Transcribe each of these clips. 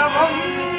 Come on.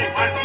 Everybody,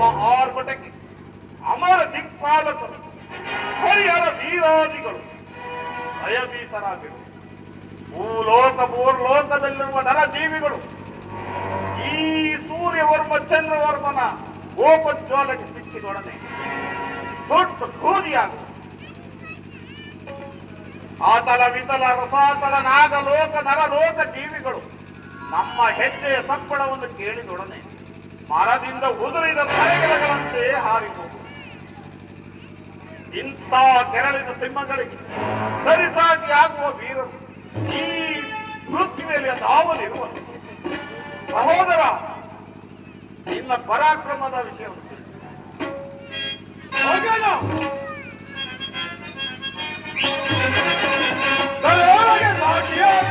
ನಮ್ಮ ಆರ್ಭಟಕ್ಕೆ ಅಮರ ದಿಕ್ಪಾಲಕರು ಹರಿಹರ ವೀರಾದಿಗಳು ಭಯಭೀತರಾಗಿರು. ಭೂಲೋಕ ಭೂರ್ಲೋಕದಲ್ಲಿರುವ ನರಜೀವಿಗಳು, ಈ ಸೂರ್ಯವರ್ಮ, ಚಂದ್ರವರ್ಮನ ಗೋಪಜ್ವಾಲಕ್ಕೆ ಸಿಕ್ಕಿದೊಡನೆ ದೊಡ್ಡ ಗೋಧಿಯಾಗ ಆತಲ ವಿತಲ ರಸಾತಲ ನಾಗಲೋಕ ನರಲೋಕ ಜೀವಿಗಳು ನಮ್ಮ ಹೆಜ್ಜೆಯ ಸಂಪಳವನ್ನು ಕೇಳಿದೊಡನೆ ಮರದಿಂದ ಉದುರಿದ ತಲೆಗಳಗಳಂತೆ ಹಾರಿತು. ಇಂಥ ತೆರಳಿದ ಸಿಂಹಗಳಿಗೆ ಸರಿಸಾಗಿ ಆಗುವ ವೀರರು ಈ ಪೃಥ್ವಿಯಲ್ಲಿ ದಾವಲಿರುವ ಸಹೋದರ, ನಿನ್ನ ಪರಾಕ್ರಮದ ವಿಷಯ. ಸಾಕ್ಷಿಯಾದ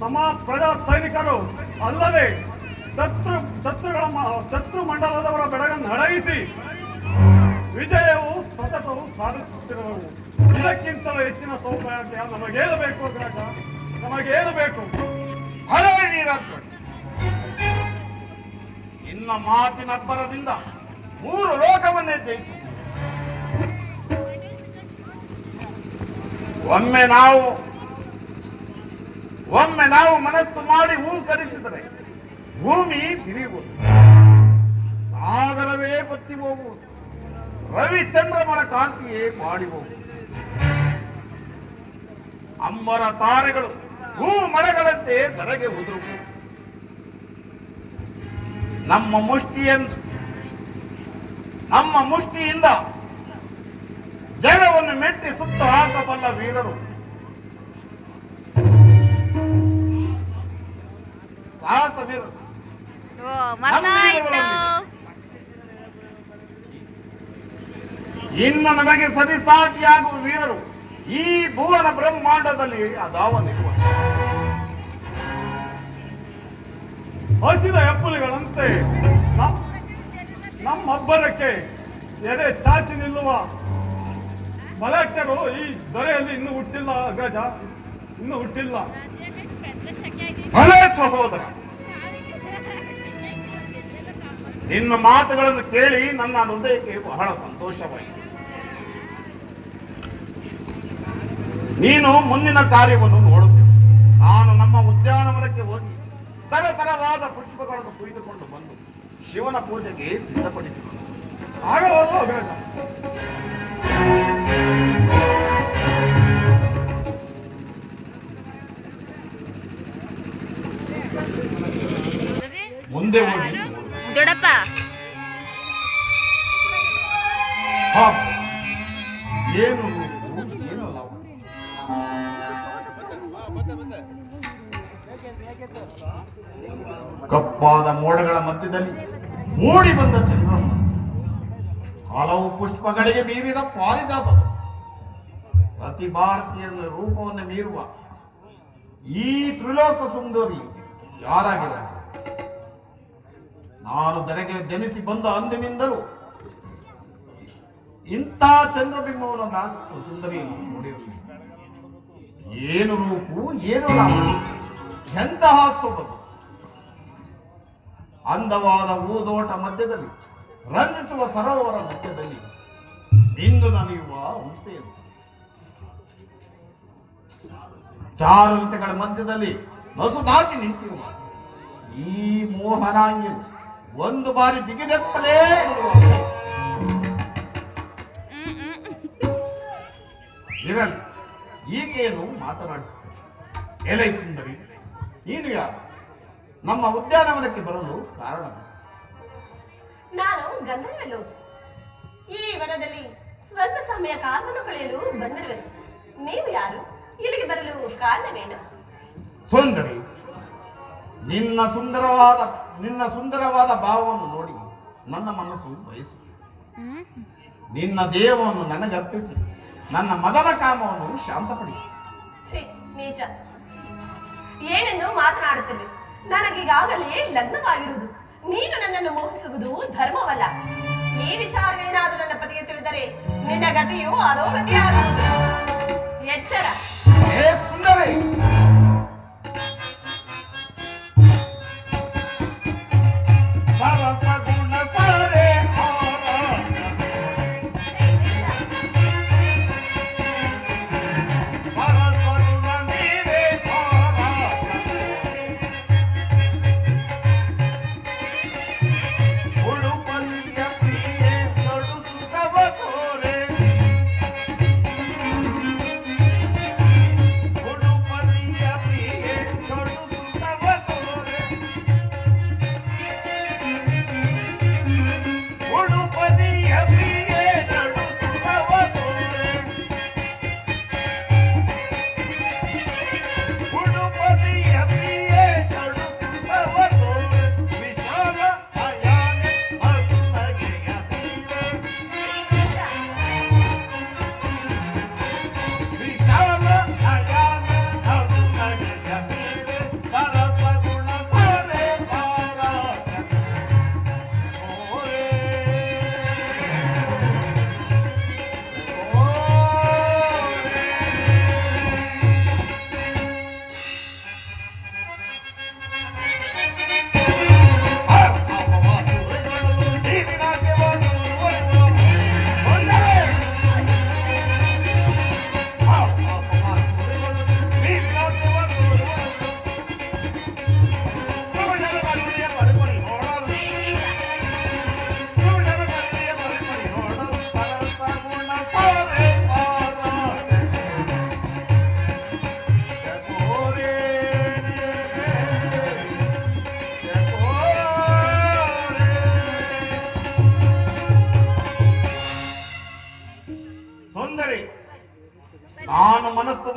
ನಮ್ಮ ಪ್ರಜಾ ಸೈನಿಕರು ಅಲ್ಲದೆ ಶತ್ರು, ಶತ್ರುಗಳ ಶತ್ರು ಮಂಡಲದವರ ಬೆಳಗನ್ನು ಅಡಗಿಸಿ ವಿಜಯವು ಸತತವು ಸಾಧಿಸುತ್ತಿರುವವು. ಇದಕ್ಕಿಂತಲೂ ಹೆಚ್ಚಿನ ಸೌಭಾಗ್ಯ ನಮಗೇನು ಬೇಕು ಅಗ್ರಜ ನಮಗೇನು ಬೇಕು ಹಳೆ ನೀರಾಗ್ತದೆ ಇನ್ನ ಮಾತಿನ ಅಬ್ಬರದಿಂದ ಮೂರು ಲೋಕವನ್ನೇ ಜಯಿಸು. ಒಮ್ಮೆ ನಾವು ಒಮ್ಮೆ ನಾವು ಮನಸ್ಸು ಮಾಡಿ ಹೂಂಕರಿಸಿದರೆ ಭೂಮಿ ತಿರುಗುವುದು ಸಾಗರವೇ ಬತ್ತಿ ಹೋಗುವುದು. ರವಿಚಂದ್ರಮರ ಕಾಂತಿಯೇ ಮಾಡಿ ಹೋಗುವುದು. ಅಂಬರ ತಾರೆಗಳು ಹೂ ಮಳೆಗಳಂತೆ ಧರೆಗೆ ಉದುರು ನಮ್ಮ ಮುಷ್ಟಿಯನ್ನು ನಮ್ಮ ಮುಷ್ಟಿಯಿಂದ ಜಗವನ್ನು ಮೆಟ್ಟಿ ಸುತ್ತ ಹಾಕಬಲ್ಲ ವೀರರು. ಓ ಮರ್ತಾಯ್ತು ಇನ್ನು. ನಮಗೆ ಸರಿಸಾಟಿಯಾಗುವ ವೀರರು ಈ ಭುವನ ಬ್ರಹ್ಮಾಂಡದಲ್ಲಿ ಅದಾವನಿರುವ ಹಸಿದ ಹೆಪ್ಪುಲಿಗಳಂತೆ ನಮ್ಮ ಹಬ್ಬರಕ್ಕೆ ಎದೆ ಚಾಚಿ ನಿಲ್ಲುವ ಬಲಾಢ್ಯರು ಈ ದೊರೆಯಲ್ಲಿ ಇನ್ನು ಹುಟ್ಟಿಲ್ಲ ಗಜ. ಇನ್ನು ಹುಟ್ಟಿಲ್ಲ. ಭಲೇ ಸಹೋದರ. ನಿನ್ನ ಮಾತುಗಳನ್ನು ಕೇಳಿ ನನ್ನ ಹೃದಯಕ್ಕೆ ಬಹಳ ಸಂತೋಷವಾಯಿತು. ನೀನು ಮುಂದಿನ ಕಾರ್ಯವನ್ನು ನೋಡುತ್ತೆ. ನಾನು ನಮ್ಮ ಉದ್ಯಾನವನಕ್ಕೆ ಹೋಗಿ ತರತರವಾದ ಪುಷ್ಪಗಳನ್ನು ಕುಯ್ದುಕೊಂಡು ಬಂದು ಶಿವನ ಪೂಜೆಗೆ ಸಿದ್ಧಪಡಿಸಿಕೊಂಡು ಮುಂದೆ ಹೋಗಿ. ಏನು? ಕಪ್ಪಾದ ಮೋಡಗಳ ಮಧ್ಯದಲ್ಲಿ ಮೂಡಿ ಬಂದ ಚಂದ್ರಮ್ಮ ಹಲವು ಪುಷ್ಪಗಳಿಗೆ ಮೀರಿದ ಪಾರಿಜಾತದ ಪ್ರತಿ ಭಾರತೀಯನ ರೂಪವನ್ನು ಮೀರುವ ಈ ತ್ರಿಲೋಕ ಸುಂದರಿ ಯಾರಾಗಿರ ನಾನು ದರೆಗೆ ಜನಿಸಿ ಬಂದ ಅಂದಿನಿಂದಲೂ ಇಂಥ ಚಂದ್ರಬಿಂಬವನ್ನು ನಾನು ಸುಂದರಿ ನೋಡಿರಲಿ. ಏನು ರೂಪು, ಏನು ಎಂತಹ ಸೊಬಗು ಅಂದವಾದ ಊದೋಟ ಮಧ್ಯದಲ್ಲಿ, ರಂಜಿಸುವ ಸರೋವರ ಮಧ್ಯದಲ್ಲಿ ಇಂದು ನಲಿಯುವ ಹುಂಸೆಯದು. ಚಾರುತೆಗಳ ಮಧ್ಯದಲ್ಲಿ ನಸುದಾಕಿ ನಿಂತಿರುವ ಈ ಮೋಹನಾಂಗಿರು ಒಂದು ಬಾರಿ ಬಿಗಿದೆಪ್ಪಲೇ ಎನ್ನುವ ಈಗೇನು ಈಕೆಯನ್ನು ಮಾತನಾಡಿಸುತ್ತದೆ ಎಲೈ ಸುಂದರಿ ನೀನು ಯಾರು? ನಮ್ಮ ಉದ್ಯಾನವನಕ್ಕೆ ಬರಲು ಕಾರಣ ನಾನು ಗಂಧರ್ವನು. ಈ ವನದಲ್ಲಿ ಸ್ವಲ್ಪ ಸಮಯ ಕಾಲವನ್ನು ಕಳೆಯಲು ಬಂದಿರುವೆ ನೀವು ಯಾರು? ಇಲ್ಲಿಗೆ ಬರಲು ಕಾರಣವೇನು? ಸುಂದರಿ ನಿನ್ನ ಸುಂದರವಾದ ನಿನ್ನ ಸುಂದರವಾದ ಭಾವವನ್ನು ನೋಡಿ ನನ್ನ ಮನಸ್ಸು ಬಯಸಿತು ನಿನ್ನ ದೇಹವನ್ನು ನನಗರ್ಪಿಸಿ. ನನ್ನ ಮದನ ಕಾಮವನ್ನು ಶಾಂತಪಡಿ. ಛೀ ನೀಚ ಏನೆಂದು ಮಾತನಾಡುತ್ತೇವೆ? ನನಗೀಗಾಗಲೇ ಲಗ್ನವಾಗಿರುವುದು. ನೀನು ನನ್ನನ್ನು ಮೋಹಿಸುವುದು ಧರ್ಮವಲ್ಲ. ಈ ವಿಚಾರವೇನಾದರೂ ನನ್ನ ಪತಿಗೆ ತಿಳಿದರೆ ನಿನ್ನ ಗತಿಯು ಅಧೋಗತಿಯಾಗುವುದು. ಎಚ್ಚರ. ಹೇ ಸುಂದರಿ!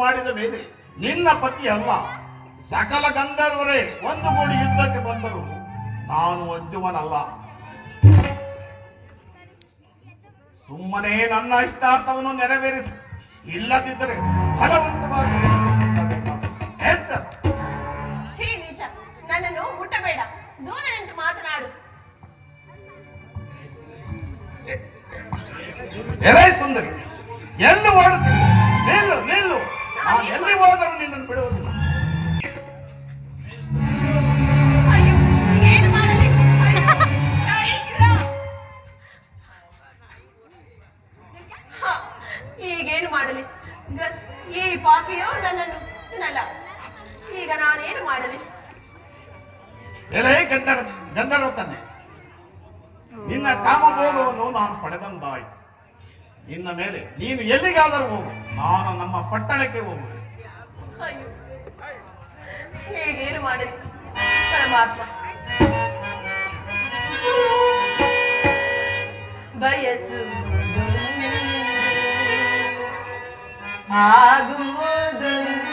ಮಾಡಿದ ಮೇಲೆ ನಿನ್ನ ಪತಿ ಅಲ್ಲ ಸಕಲ ಗಂಧರ್ವರೇ ಒಂದು ಗೂಡಿ ಯುದ್ಧಕ್ಕೆ ಬಂದರು. ನಾನು ಅಂಜುವನಲ್ಲ. ಸುಮ್ಮನೆ ನನ್ನ ಇಷ್ಟಾರ್ಥವನ್ನು ನೆರವೇರಿಸಿ ಇಲ್ಲದಿದ್ದರೆ ಫಲವಂತವಾಗಿ ನನ್ನನ್ನು ಮುಟ್ಟಬೇಡ. ದೂರ ನಿಂತು ಮಾತನಾಡು. ಎಲೆ ಸುಂದರಿ ಎಲ್ಲಿ ಓಡುತ್ತೀನಿ ನೀನು ಎಲ್ಲಿಗಾದರೂ ಹೋಗು. ನಾನು ನಮ್ಮ ಪಟ್ಟಣಕ್ಕೆ ಹೋಗು ಅಯ್ಯೋ ಮಾಡಿದ್ರು ಪರಮಾತ್ಮ. ಬಯಸುವುದು ಆಗುವುದೊಂದು